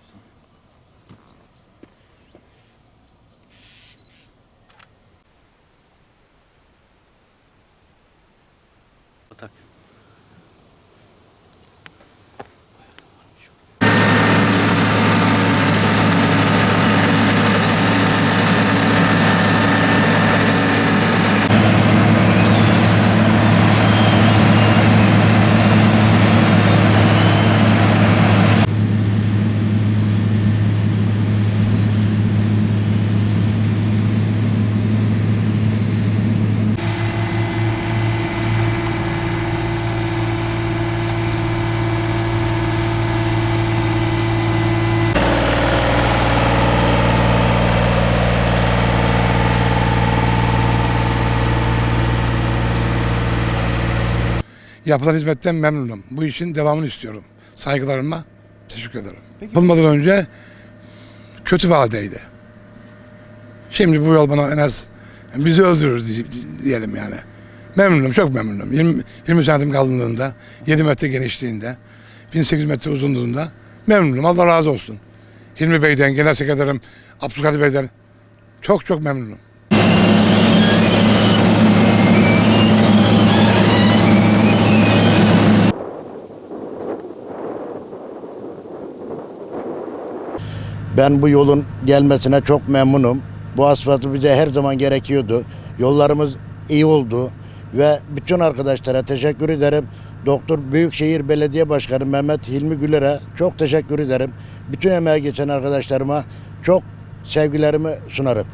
isso. Yapılan hizmetten memnunum. Bu işin devamını istiyorum. Saygılarımla teşekkür ederim. Yapılmadan önce kötü bir haldeydi. Şimdi bu yol bana en az bizi öldürür di- di- diyelim yani. Memnunum, çok memnunum. 20, 20 santim kalınlığında, 7 metre genişliğinde, 1800 metre uzunluğunda memnunum. Allah razı olsun. Hilmi Bey'den, Genel Sekreterim Abdülkadir Bey'den çok çok memnunum. Ben bu yolun gelmesine çok memnunum. Bu asfaltı bize her zaman gerekiyordu. Yollarımız iyi oldu ve bütün arkadaşlara teşekkür ederim. Doktor Büyükşehir Belediye Başkanı Mehmet Hilmi Güler'e çok teşekkür ederim. Bütün emeği geçen arkadaşlarıma çok sevgilerimi sunarım.